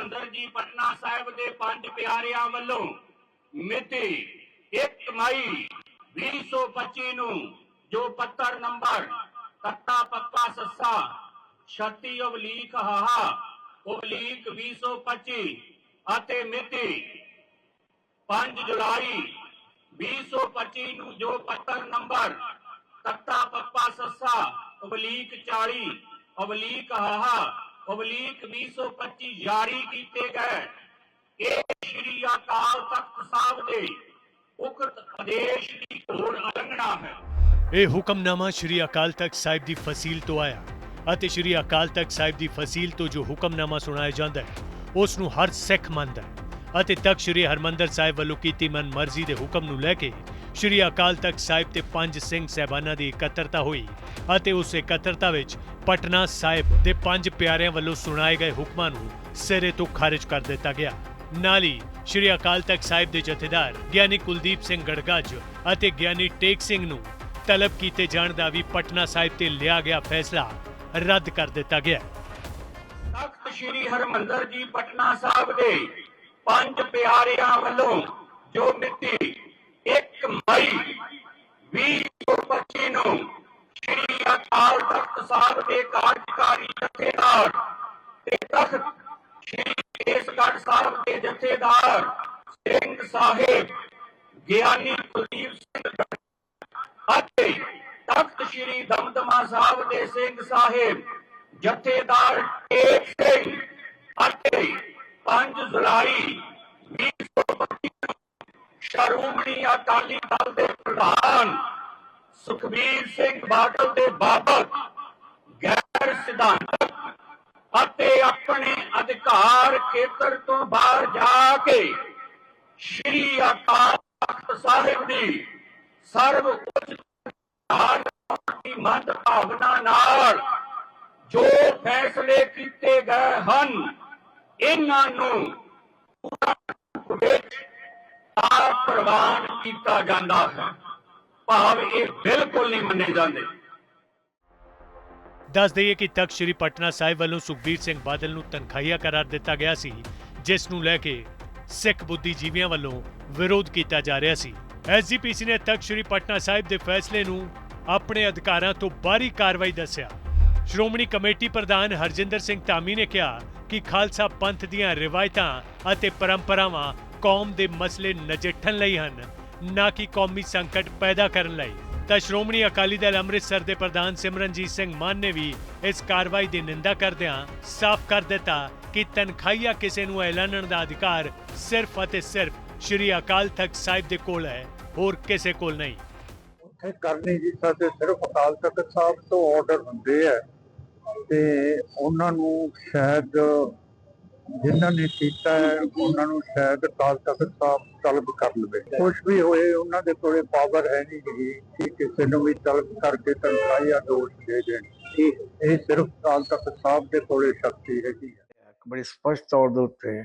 ਹਰਮੰਦਰ ਜੀ ਪਟਨਾ ਸਾਹਿਬ ਦੇ ਪੰਜ ਪਿਆਰਿਆਂ ਵੱਲੋਂ ਮਿਤੀ 1 ਮਈ 2025 ਨੂੰ ਜੋ ਪੱਤਰ ਨੰਬਰ ਕੱਤਾ ਪੱਪਾ ਸੱਸਾ 36 ਓਬਲੀਕ ਹਾਹਾ ਓਬਲੀਕ 2025 ਅਤੇ ਮਿਤੀ 5 ਜੁਲਾਈ 2025 ਨੂੰ ਜੋ ਪੱਤਰ ਨੰਬਰ ਤੱਤਾ ਪੱਪਾ ਸੱਸਾ ਓਬਲੀਕ 40 ਓਬਲੀਕ ਹਾਹਾ ਓਬਲੀਕ 2025 ਜਾਰੀ ਕੀਤੇ ਗਏ। ਇਹ ਸ਼੍ਰੀ ਅਕਾਲ ਤਖਤ ਸਾਹਿਬ ਦੇ ਉਕਤ ਆਦੇਸ਼ ਦੀ ਘੋਰ ਉਲੰਘਣਾ ਹੈ। ਇਹ ਹੁਕਮਨਾਮਾ ਸ਼੍ਰੀ ਅਕਾਲ ਤਖਤ ਸਾਹਿਬ ਦੀ ਫਸੀਲ ਤੋਂ ਆਇਆ ਅਤੇ ਸ਼੍ਰੀ ਅਕਾਲ ਤਖਤ ਸਾਹਿਬ ਦੀ ਫਸੀਲ ਤੋਂ ਜੋ ਹੁਕਮਨਾਮਾ ਸੁਣਾਇਆ ਜਾਂਦਾ ਹੈ, ਉਸ ਨੂੰ ਹਰ ਸਿੱਖ ਮੰਨਦਾ ਹੈ ਅਤੇ ਤਖਤ ਸ਼੍ਰੀ ਹਰਮੰਦਰ ਸਾਹਿਬ ਵੱਲੋਂ ਕੀਤੀ ਮਨਮਰਜ਼ੀ ਦੇ ਹੁਕਮ ਨੂੰ ਲੈ ਕੇ ਸ਼੍ਰੀ ਅਕਾਲ ਤਖਤ ਸਾਹਿਬ ਤੇ ਪੰਜ ਸਿੰਘ ਸਹਿਬਾਨਾਂ ਦੀ ਇਕੱਤਰਤਾ ਹੋਈ ਅਤੇ ਉਸ ਇਕੱਤਰਤਾ ਵਿੱਚ ਪਟਨਾ ਸਾਹਿਬ ਦੇ ਪੰਜ ਪਿਆਰਿਆਂ ਵੱਲੋਂ ਸੁਣਾਏ ਗਏ ਹੁਕਮਾਂ ਨੂੰ ਸਿਰੇ ਤੋਂ ਖਾਰਜ ਕਰ ਦਿੱਤਾ ਗਿਆ। ਨਾਲ ਹੀ ਸ਼੍ਰੀ ਅਕਾਲ ਤਖਤ ਸਾਹਿਬ ਦੇ ਜਥੇਦਾਰ ਗਿਆਨੀ ਕੁਲਦੀਪ ਸਿੰਘ ਗੜਗਾਜ ਅਤੇ ਗਿਆਨੀ ਟੇਕ ਸਿੰਘ ਨੂੰ ਤਲਬ ਕੀਤੇ ਜਾਣ ਦਾ ਵੀ ਪਟਨਾ ਸਾਹਿਬ ਤੇ ਲਿਆ ਗਿਆ ਫੈਸਲਾ ਰੱਦ ਕਰ ਦਿੱਤਾ ਗਿਆ। ਤਖਤ ਸ੍ਰੀ ਹਰਮੰਦਰ ਜੀ ਪਟਨਾ ਸਾਹਿਬ ਦੇ ਪੰਜ ਪਿਆਰਿਆਂ ਵੱਲੋਂ ਜੋ ਮਿਤੀ 1 ਮਈ 2025 ਨੂੰ ਸ੍ਰੀ ਅਕਾਲ ਤਖਤ ਸਾਹਿਬ ਦੇ ਕਾਰਜਕਾਰੀ ਜਥੇਦਾਰ ਤੇ ਤਖਤ ਸ੍ਰੀ ਕੇਸਗੜ੍ਹ ਸਾਹਿਬ ਦੇ ਜਥੇਦਾਰ ਸਿੰਘ ਸਾਹਿਬ ਗਿਆਨੀ ਕੁਲਦੀਪ ਸਿੰਘ ਅਤੇ ਤਖਤ ਸ੍ਰੀ ਦਮਦਮਾ ਸਾਹਿਬ ਦੇ ਸਿੰਘ ਸਾਹਿਬ ਜਥੇਦਾਰ ਟੇਕ ਸਿੰਘ ਅਤੇ 5 ਜੁਲਾਈ 2025 ਨੂੰ ਅਕਾਲੀ ਦਲ ਦੇ ਪ੍ਰਧਾਨ ਸੁਖਬੀਰ ਸਿੰਘ ਬਾਦਲ ਦੇ ਬਾਬਤ ਸਿਧਾਂਤ। ਅਤੇ ਆਪਣੇ ਅਧਿਕਾਰ ਖੇਤਰ ਤੋਂ ਬਾਹਰ ਜਾ ਕੇ ਸ਼੍ਰੀ ਅਕਾਲ ਤਖਤ ਸਾਹਿਬ ਦੀ ਸਰਵ ਉੱਚ ਦੀ ਮਤ ਭਾਵਨਾ ਨਾਲ ਜੋ ਫੈਸਲੇ ਕੀਤੇ ਗਏ ਹਨ, ਇਹਨਾਂ ਨੂੰ ਪ੍ਰਵਾਨ ਕੀਤਾ ਜਾਂਦਾ ਹੈ। ਭਾਵ ਇਹ ਬਿਲਕੁਲ ਨਹੀਂ ਮੰਨੇ ਜਾਂਦੇ। ਦੱਸ ਦਈਏ ਕਿ ਤਖਤ ਸ੍ਰੀ ਪਟਨਾ ਸਾਹਿਬ ਵੱਲੋਂ ਸੁਖਬੀਰ ਸਿੰਘ ਬਾਦਲ ਨੂੰ ਤਨਖਾਹੀਆ ਕਰਾਰ ਦਿੱਤਾ ਗਿਆ ਸੀ, ਜਿਸ ਨੂੰ ਲੈ ਕੇ ਸਿੱਖ ਬੁੱਧੀਜੀਵੀਆਂ ਵੱਲੋਂ ਵਿਰੋਧ ਕੀਤਾ ਜਾ ਰਿਹਾ ਸੀ। ਐਸਜੀਪੀਸੀ ਨੇ ਤਖਤ ਸ੍ਰੀ ਪਟਨਾ ਸਾਹਿਬ ਦੇ ਫੈਸਲੇ ਨੂੰ ਆਪਣੇ ਅਧਿਕਾਰਾਂ ਤੋਂ ਬਾਹਰੀ ਕਾਰਵਾਈ ਦੱਸਿਆ। ਸ਼੍ਰੋਮਣੀ ਕਮੇਟੀ ਪ੍ਰਧਾਨ ਹਰਜਿੰਦਰ ਸਿੰਘ ਧਾਮੀ ਨੇ ਕਿਹਾ ਕਿ ਖਾਲਸਾ ਪੰਥ ਦੀਆਂ ਰਿਵਾਇਤਾਂ ਅਤੇ ਪਰੰਪਰਾਵਾਂ ਕੌਮ ਦੇ ਮਸਲੇ ਨਜਿੱਠਣ ਲਈ ਹਨ, ਨਾ ਕਿ ਕੌਮੀ ਸੰਕਟ ਪੈਦਾ ਕਰਨ ਲਈ। ਤਾਂ ਸ਼੍ਰੋਮਣੀ ਅਕਾਲੀ ਦਲ ਅੰਮ੍ਰਿਤਸਰ ਦੇ ਪ੍ਰਧਾਨ ਸਿਮਰਨਜੀਤ ਸਿੰਘ ਮਾਨ ਨੇ ਵੀ ਇਸ ਕਾਰਵਾਈ ਦੀ ਨਿੰਦਾ ਕਰਦਿਆਂ ਸਾਫ਼ ਕਰ ਦਿੱਤਾ ਕਿ ਤਨਖਾਹੀਆ ਕਿਸੇ ਨੂੰ ਐਲਾਨਣ ਦਾ ਅਧਿਕਾਰ ਸਿਰਫ ਅਤੇ ਸਿਰਫ ਸ਼੍ਰੀ ਅਕਾਲ ਤਖਤ ਸਾਹਿਬ ਦੇ ਕੋਲ ਹੈ, ਹੋਰ ਕਿਸੇ ਕੋਲ ਨਹੀਂ। ਉੱਥੇ ਕਰਨੀ ਜੀ ਸਾਡੇ ਸਿਰਫ ਅਕਾਲ ਤਖਤ ਸਾਹਿਬ ਤੋਂ ਆਰਡਰ ਹੁੰਦੇ ਆ ਤੇ ਉਹਨਾਂ ਨੂੰ ਸ਼ਾਇਦ ਜਿਨ੍ਹਾਂ ਨੇ ਕੀਤਾ ਹੈ ਉਹਨਾਂ ਨੂੰ ਸ਼ਾਇਦ ਅਕਾਲ ਤਖਤ ਸਾਹਿਬ ਤਲਬ ਕਰ ਲਵੇ। ਕੁਝ ਵੀ ਹੋਏ ਉਹਨਾਂ ਦੇ ਕੋਲੇ ਪਾਵਰ ਹੈ ਨਹੀਂ ਗੀ ਕਿ ਕਿਸੇ ਨੂੰ ਵੀ ਤਲਬ ਕਰਕੇ ਤਨਖਾਹੀਆ ਦੋਸ਼ ਦੇ ਦੇਣ। ਇਹ ਇਹ ਸਿਰਫ ਅਕਾਲ ਤਖਤ ਸਾਹਿਬ ਦੇ ਕੋਲੇ ਸ਼ਕਤੀ ਹੈਗੀ ਹੈ। ਇੱਕ ਬੜੀ ਸਪਸ਼ਟ ਤੌਰ ਦੇ ਉੱਤੇ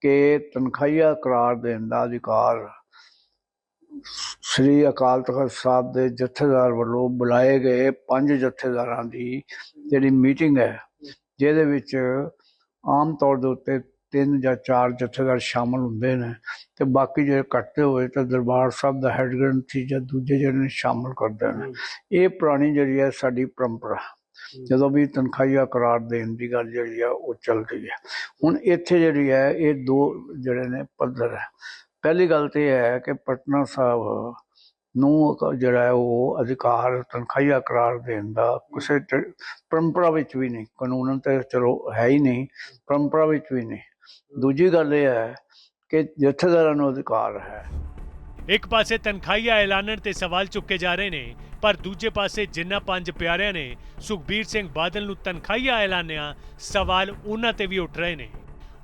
ਕਿ ਤਨਖਾਹੀਆ ਕਰਾਰ ਦੇਣ ਦਾ ਅਧਿਕਾਰ ਸ੍ਰੀ ਅਕਾਲ ਤਖਤ ਸਾਹਿਬ ਦੇ ਜਥੇਦਾਰ ਵੱਲੋਂ ਬੁਲਾਏ ਗਏ ਪੰਜ ਜਥੇਦਾਰਾਂ ਦੀ ਜਿਹੜੀ ਮੀਟਿੰਗ ਹੈ ਜਿਹਦੇ ਵਿੱਚ ਆਮ ਤੌਰ ਦੇ ਉੱਤੇ ਤਿੰਨ ਜਾਂ ਚਾਰ ਜਥੇਦਾਰ ਸ਼ਾਮਲ ਹੁੰਦੇ ਨੇ ਤੇ ਬਾਕੀ ਜਿਹੜੇ ਇਕੱਠੇ ਹੋਏ ਤਾਂ ਦਰਬਾਰ ਸਾਹਿਬ ਦਾ ਹੈੱਡ ਗ੍ਰੰਥੀ ਜਾਂ ਦੂਜੇ ਜਿਹੜੇ ਨੇ ਸ਼ਾਮਲ ਕਰਦੇ ਨੇ। ਇਹ ਪੁਰਾਣੀ ਜਿਹੜੀ ਹੈ ਸਾਡੀ ਪਰੰਪਰਾ। ਜਦੋਂ ਵੀ ਤਨਖਾਹੀਆ ਕਰਾਰ ਦੇਣ ਦੀ ਗੱਲ ਜਿਹੜੀ ਆ ਉਹ ਚੱਲਦੀ ਹੈ। ਹੁਣ ਇੱਥੇ ਜਿਹੜੀ ਹੈ ਇਹ ਦੋ ਜਿਹੜੇ ਨੇ ਪੱਧਰ ਹੈ। ਪਹਿਲੀ ਗੱਲ ਤੇ ਇਹ ਹੈ ਕਿ ਪਟਨਾ ਸਾਹਿਬ ਨੂੰ ਜਿਹੜਾ ਹੈ ਉਹ ਅਧਿਕਾਰ, ਤਨਖਾਹੀਆ ਕਰਾਰ ਦੇਣ ਦਾ ਕਿਸੇ ਪਰੰਪਰਾ ਵਿੱਚ ਵੀ ਨਹੀਂ। ਕਾਨੂੰਨ ਤੇ ਚਲੋ ਹੈ ਹੀ ਨਹੀਂ, ਪਰੰਪਰਾ ਵਿੱਚ ਵੀ ਨਹੀਂ। ਦੂਜੀ ਗੱਲ ਇਹ ਹੈ ਕਿ ਜਥੇਦਾਰਾਂ ਨੂੰ ਅਧਿਕਾਰ ਹੈ। ਇੱਕ ਪਾਸੇ ਤਨਖਾਹੀਆ ਐਲਾਨਣ ਤੇ ਸਵਾਲ ਚੁੱਕੇ ਜਾ ਰਹੇ ਨੇ, ਪਰ ਦੂਜੇ ਪਾਸੇ ਜਿਨ੍ਹਾਂ ਪੰਜ ਪਿਆਰਿਆਂ ਨੇ ਸੁਖਬੀਰ ਸਿੰਘ ਬਾਦਲ ਨੂੰ ਤਨਖਾਹੀਆ ਐਲਾਨਿਆ, ਸਵਾਲ ਉਹਨਾਂ ਤੇ ਵੀ ਉੱਠ ਰਹੇ ਨੇ।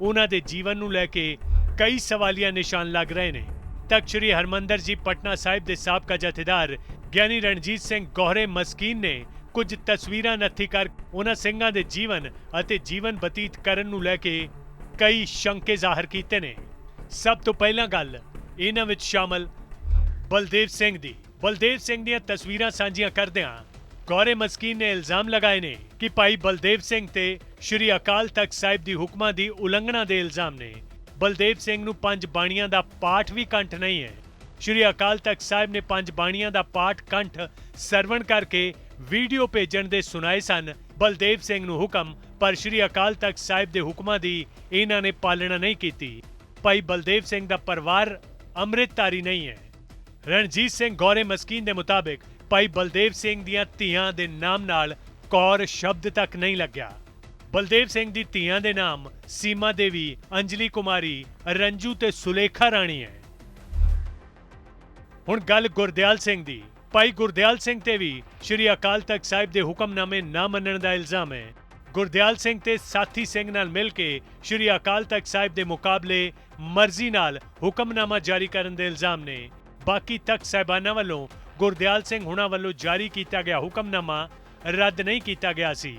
ਉਹਨਾਂ ਦੇ ਜੀਵਨ ਨੂੰ ਲੈ ਕੇ ਕਈ ਸਵਾਲੀਆ ਨਿਸ਼ਾਨ ਲੱਗ ਰਹੇ ਨੇ। ਤਖਤ ਸ੍ਰੀ ਹਰਮੰਦਰ ਜੀ ਪਟਨਾ ਸਾਹਿਬ ਦੇ ਸਾਬਕਾ ਜਥੇਦਾਰ ਗਿਆਨੀ ਰਣਜੀਤ ਸਿੰਘ ਗੋਹਰੇ ਮਸਕੀਨ ਨੇ ਕੁਝ ਤਸਵੀਰਾਂ ਨੱਥੀ ਕਰ ਉਹਨਾਂ ਸਿੰਘਾਂ ਦੇ ਜੀਵਨ ਅਤੇ ਜੀਵਨ ਬਤੀਤ ਕਰਨ ਨੂੰ ਲੈ ਕੇ ਕਈ ਸ਼ੰਕੇ ਜ਼ਾਹਰ ਕੀਤੇ ਨੇ ਸਭ ਤੋਂ ਪਹਿਲਾਂ ਗੱਲ ਇਹਨਾਂ ਵਿੱਚ ਸ਼ਾਮਲ ਬਲਦੇਵ ਸਿੰਘ ਦੀ ਬਲਦੇਵ ਸਿੰਘ ਦੀਆਂ ਤਸਵੀਰਾਂ ਸਾਂਝੀਆਂ ਕਰਦਿਆਂ ਗੌਰੇ ਮਸਕੀਨ ਨੇ ਇਲਜ਼ਾਮ ਲਗਾਏ ਨੇ ਕਿ ਭਾਈ ਬਲਦੇਵ ਸਿੰਘ ਤੇ ਸ਼੍ਰੀ ਅਕਾਲ ਤਖਤ ਸਾਹਿਬ ਦੀ ਹੁਕਮਾਂ ਦੀ ਉਲੰਘਣਾ ਦੇ ਇਲਜ਼ਾਮ ਨੇ ਬਲਦੇਵ ਸਿੰਘ ਨੂੰ ਪੰਜ ਬਾਣੀਆਂ ਦਾ ਪਾਠ ਵੀ ਕੰਠ ਨਹੀਂ ਹੈ। ਸ਼੍ਰੀ ਅਕਾਲ ਤਖਤ ਸਾਹਿਬ ਨੇ ਪੰਜ ਬਾਣੀਆਂ ਦਾ ਪਾਠ ਕੰਠ ਸਰਵਣ ਕਰਕੇ ਵੀਡੀਓ ਭੇਜਣ ਦੇ ਸੁਣਾਏ ਸਨ। ਬਲਦੇਵ ਸਿੰਘ ਨੂੰ ਹੁਕਮ, ਪਰ ਸ਼੍ਰੀ ਅਕਾਲ ਤਖਤ ਸਾਹਿਬ ਦੇ ਹੁਕਮਾਂ ਦੀ ਇਹਨਾਂ ਨੇ ਪਾਲਣਾ ਨਹੀਂ ਕੀਤੀ। ਭਾਈ ਬਲਦੇਵ ਸਿੰਘ ਦਾ ਪਰਿਵਾਰ ਅੰਮ੍ਰਿਤਧਾਰੀ ਨਹੀਂ ਹੈ। ਰਣਜੀਤ ਸਿੰਘ ਗੌਰੇ ਮਸਕੀਨ ਦੇ ਮੁਤਾਬਿਕ ਭਾਈ ਬਲਦੇਵ ਸਿੰਘ ਦੀਆਂ ਧੀਆਂ ਦੇ ਨਾਮ ਨਾਲ ਕੌਰ ਸ਼ਬਦ ਤੱਕ ਨਹੀਂ ਲੱਗਿਆ। ਬਲਦੇਵ ਸਿੰਘ ਦੀ ਧੀਆਂ ਦੇ ਨਾਮ ਸੀਮਾ ਦੇਵੀ, ਅੰਜਲੀ ਕੁਮਾਰੀ, ਰੰਜੂ ਤੇ ਸੁਲੇਖਾ ਰਾਣੀ ਹੈ। ਹੁਣ ਗੱਲ ਗੁਰਦਿਆਲ ਸਿੰਘ ਦੀ। ਭਾਈ ਗੁਰਦਿਆਲ ਸਿੰਘ ਤੇ ਵੀ ਸ਼੍ਰੀ ਅਕਾਲ ਤਖਤ ਸਾਹਿਬ ਦੇ ਹੁਕਮਨਾਮੇ ਨਾ ਮੰਨਣ ਦਾ ਇਲਜ਼ਾਮ ਹੈ। ਗੁਰਦਿਆਲ ਸਿੰਘ ਤੇ ਸਾਥੀ ਸਿੰਘ ਨਾਲ ਮਿਲ ਕੇ ਸ਼੍ਰੀ ਅਕਾਲ ਤਖਤ ਸਾਹਿਬ ਦੇ ਮੁਕਾਬਲੇ ਮਰਜ਼ੀ ਨਾਲ ਹੁਕਮਨਾਮਾ ਜਾਰੀ ਕਰਨ ਦੇ ਇਲਜ਼ਾਮ ਨੇ। ਬਾਕੀ ਤਖਤ ਸਾਹਿਬਾਨਾਂ ਵੱਲੋਂ ਗੁਰਦਿਆਲ ਸਿੰਘ ਹੁਣਾਂ ਵੱਲੋਂ ਜਾਰੀ ਕੀਤਾ ਗਿਆ ਹੁਕਮਨਾਮਾ ਰੱਦ ਨਹੀਂ ਕੀਤਾ ਗਿਆ ਸੀ।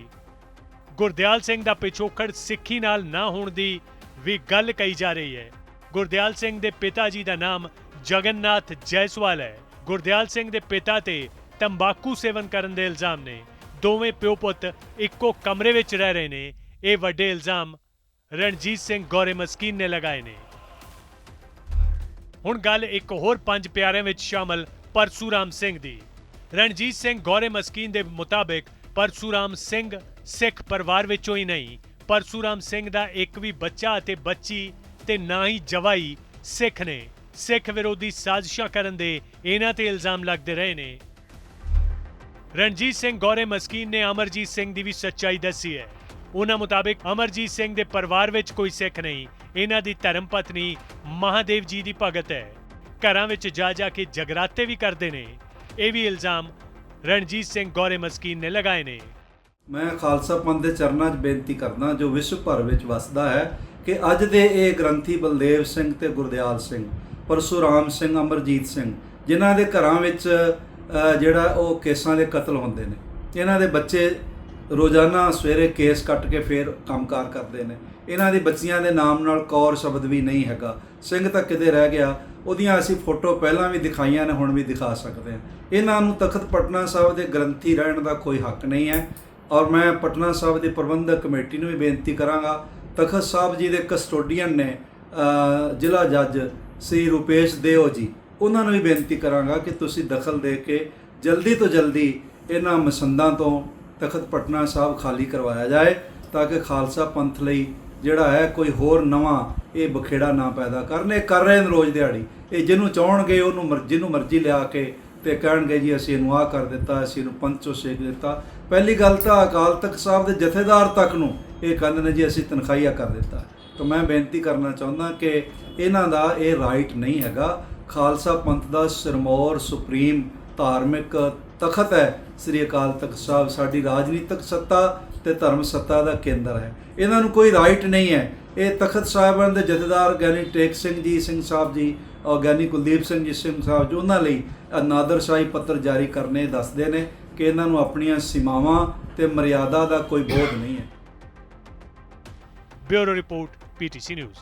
ਗੁਰਦਿਆਲ ਸਿੰਘ ਦਾ ਪਿਛੋਕੜ ਸਿੱਖੀ ਨਾਲ ਨਾ ਹੋਣ ਦੀ ਵੀ ਗੱਲ ਕਹੀ ਜਾ ਰਹੀ ਹੈ। ਗੁਰਦਿਆਲ ਸਿੰਘ ਦੇ ਪਿਤਾ ਜੀ ਦਾ ਨਾਮ ਜਗਨਨਾਥ ਜੈਸਵਾਲ ਹੈ। ਗੁਰਦਿਆਲ ਸਿੰਘ ਦੇ ਪਿਤਾ ਤੇ ਤੰਬਾਕੂ ਸੇਵਨ ਕਰਨ ਦੇ ਇਲਜ਼ਾਮ ਨੇ। ਦੋਵੇਂ ਪਿਓ ਪੁੱਤ ਇੱਕੋ ਕਮਰੇ ਵਿੱਚ ਰਹਿ ਰਹੇ ਨੇ। ਇਹ ਵੱਡੇ ਇਲਜ਼ਾਮ ਰਣਜੀਤ ਸਿੰਘ ਗੌਰੇ ਮਸਕੀਨ ਨੇ ਲਗਾਏ ਨੇ। ਹੁਣ ਗੱਲ ਇੱਕ ਹੋਰ ਪੰਜ ਪਿਆਰਿਆਂ ਵਿੱਚ ਸ਼ਾਮਲ ਪਰਸੂਰਾਮ ਸਿੰਘ ਦੀ। ਰਣਜੀਤ ਸਿੰਘ ਗੌਰੇ ਮਸਕੀਨ ਦੇ ਮੁਤਾਬਿਕ ਪਰਸੂਰਾਮ ਸਿੰਘ ਸਿੱਖ ਪਰਿਵਾਰ ਵਿੱਚੋਂ ਹੀ ਨਹੀਂ, ਪਰਸੂਰਾਮ ਸਿੰਘ ਦਾ ਇੱਕ ਵੀ ਬੱਚਾ ਅਤੇ ਬੱਚੀ ਤੇ ਨਾ ਹੀ ਜਵਾਈ ਸਿੱਖ ਨੇ। ਸਿੱਖ ਵਿਰੋਧੀ ਸਾਜ਼ਿਸ਼ਾਂ ਕਰਨ ਦੇ ਇਹਨਾਂ ਤੇ ਇਲਜ਼ਾਮ ਲੱਗਦੇ ਰਹੇ ਨੇ। ਰਣਜੀਤ ਸਿੰਘ ਗੌਰੇ ਮਸਕੀਨ ਨੇ ਅਮਰਜੀਤ ਸਿੰਘ ਦੀ ਵੀ ਸੱਚਾਈ ਦੱਸੀ ਹੈ। ਉਹਨਾਂ ਮੁਤਾਬਿਕ ਅਮਰਜੀਤ ਸਿੰਘ ਦੇ ਪਰਿਵਾਰ ਵਿੱਚ ਕੋਈ ਸਿੱਖ ਨਹੀਂ, ਇਹਨਾਂ ਦੀ ਧਰਮ ਪਤਨੀ ਮਹਾਦੇਵ ਜੀ ਦੀ ਭਗਤ ਹੈ। ਘਰਾਂ ਵਿੱਚ ਜਾ ਜਾ ਕੇ ਜਗਰਾਤੇ ਵੀ ਕਰਦੇ ਨੇ। ਇਹ ਵੀ ਇਲਜ਼ਾਮ ਰਣਜੀਤ ਸਿੰਘ ਗੌਰੇ ਮਸਕੀਨ ਨੇ ਲਗਾਏ ਨੇ। ਮੈਂ ਖਾਲਸਾ ਪੰਥ ਦੇ ਚਰਨਾਂ 'ਚ ਬੇਨਤੀ ਕਰਦਾ ਜੋ ਵਿਸ਼ਵ ਭਰ ਵਿੱਚ ਵਸਦਾ ਹੈ ਕਿ ਅੱਜ ਦੇ ਇਹ ਗ੍ਰੰਥੀ ਬਲਦੇਵ ਸਿੰਘ ਤੇ ਗੁਰਦਿਆਲ ਸਿੰਘ, ਪਰਸ਼ੁਰਾਮ ਸਿੰਘ, ਅਮਰਜੀਤ ਸਿੰਘ, ਜਿਨ੍ਹਾਂ ਦੇ ਘਰਾਂ ਵਿੱਚ ਜਿਹੜਾ ਉਹ ਕੇਸਾਂ ਦੇ ਕਤਲ ਹੁੰਦੇ ਨੇ, ਇਹਨਾਂ ਦੇ ਬੱਚੇ ਰੋਜ਼ਾਨਾ ਸਵੇਰੇ ਕੇਸ ਕੱਟ ਕੇ ਫੇਰ ਕੰਮਕਾਰ ਕਰਦੇ ਨੇ, ਇਹਨਾਂ ਦੀ ਬੱਚੀਆਂ ਦੇ ਨਾਮ ਨਾਲ ਕੌਰ ਸ਼ਬਦ ਵੀ ਨਹੀਂ ਹੈਗਾ, ਸਿੰਘ ਤਾਂ ਕਿਤੇ ਰਹਿ ਗਿਆ, ਉਹਦੀਆਂ ਅਸੀਂ ਫੋਟੋ ਪਹਿਲਾਂ ਵੀ ਦਿਖਾਈਆਂ ਨੇ, ਹੁਣ ਵੀ ਦਿਖਾ ਸਕਦੇ ਹਾਂ। ਇਹਨਾਂ ਨੂੰ ਤਖਤ ਪਟਨਾ ਸਾਹਿਬ ਦੇ ਗ੍ਰੰਥੀ ਰਹਿਣ ਦਾ ਕੋਈ ਹੱਕ ਨਹੀਂ ਹੈ ਔਰ ਮੈਂ ਪਟਨਾ ਸਾਹਿਬ ਦੀ ਪ੍ਰਬੰਧਕ ਕਮੇਟੀ ਨੂੰ ਵੀ ਬੇਨਤੀ ਕਰਾਂਗਾ, ਤਖਤ ਸਾਹਿਬ ਜੀ ਦੇ ਕਸਟੋਡੀਅਨ ਨੇ ਜ਼ਿਲ੍ਹਾ ਜੱਜ ਸ੍ਰੀ ਰੂਪੇਸ਼ ਦੇਓ ਜੀ, ਉਹਨਾਂ ਨੂੰ ਵੀ ਬੇਨਤੀ ਕਰਾਂਗਾ ਕਿ ਤੁਸੀਂ ਦਖਲ ਦੇ ਕੇ ਜਲਦੀ ਤੋਂ ਜਲਦੀ ਇਹਨਾਂ ਮਸੰਦਾਂ ਤੋਂ ਤਖਤ ਪਟਨਾ ਸਾਹਿਬ ਖਾਲੀ ਕਰਵਾਇਆ ਜਾਏ, ਤਾਂ ਕਿ ਖਾਲਸਾ ਪੰਥ ਲਈ ਜਿਹੜਾ ਹੈ ਕੋਈ ਹੋਰ ਨਵਾਂ ਇਹ ਬਖੇੜਾ ਨਾ ਪੈਦਾ ਕਰਨ। ਇਹ ਕਰ ਰਹੇ ਨੇ ਰੋਜ਼ ਦਿਹਾੜੀ। ਇਹ ਜਿਹਨੂੰ ਚਾਹਣਗੇ, ਉਹਨੂੰ ਮਰ- ਜਿਹਨੂੰ ਮਰਜ਼ੀ ਲਿਆ ਕੇ ਤੇ ਕਹਿਣਗੇ ਜੀ, ਅਸੀਂ ਇਹਨੂੰ ਆਹ ਕਰ ਦਿੱਤਾ, ਅਸੀਂ ਇਹਨੂੰ ਪੰਚੋ ਸੇਕ ਦਿੱਤਾ। ਪਹਿਲੀ ਗੱਲ ਤਾਂ ਅਕਾਲ ਤਖਤ ਸਾਹਿਬ ਦੇ ਜਥੇਦਾਰ ਤੱਕ ਨੂੰ ਇਹ ਕਹਿੰਦੇ ਨੇ ਜੀ, ਅਸੀਂ ਤਨਖਾਹੀਆ ਕਰ ਦਿੱਤਾ। ਤਾਂ ਮੈਂ ਬੇਨਤੀ ਕਰਨਾ ਚਾਹੁੰਦਾ ਕਿ ਇਹਨਾਂ ਦਾ ਇਹ ਰਾਈਟ ਨਹੀਂ ਹੈਗਾ। ਖਾਲਸਾ ਪੰਥ ਦਾ ਸਿਰਮੌਰ ਸੁਪਰੀਮ ਧਾਰਮਿਕ ਤਖਤ ਹੈ। ਸ੍ਰੀ ਅਕਾਲ ਤਖਤ ਸਾਹਿਬ ਸਾਡੀ ਰਾਜਨੀਤਿਕ ਸੱਤਾ ਤੇ ਧਰਮ ਸੱਤਾ ਦਾ ਕੇਂਦਰ ਹੈ। ਇਹਨਾਂ ਨੂੰ ਕੋਈ ਰਾਈਟ ਨਹੀਂ ਹੈ। ਇਹ ਤਖਤ ਸਾਹਿਬਾਨ ਦੇ ਜਥੇਦਾਰ ਗਿਆਨੀ ਟੇਕ ਸਿੰਘ ਜੀ ਸਿੰਘ ਸਾਹਿਬ ਜੀ ਔਰ ਗਿਆਨੀ ਕੁਲਦੀਪ ਸਿੰਘ ਜੀ ਸਿੰਘ ਸਾਹਿਬ ਜੀ, ਉਹਨਾਂ ਲਈ ਨਾਦਰਸ਼ਾਹੀ ਪੱਤਰ ਜਾਰੀ ਕਰਨੇ ਦੱਸਦੇ ਨੇ ਕਿ ਇਹਨਾਂ ਨੂੰ ਆਪਣੀਆਂ ਸੀਮਾਵਾਂ ਤੇ ਮਰਿਆਦਾ ਦਾ ਕੋਈ ਬੋਧ ਨਹੀਂ ਹੈ। Bureau report PTC news.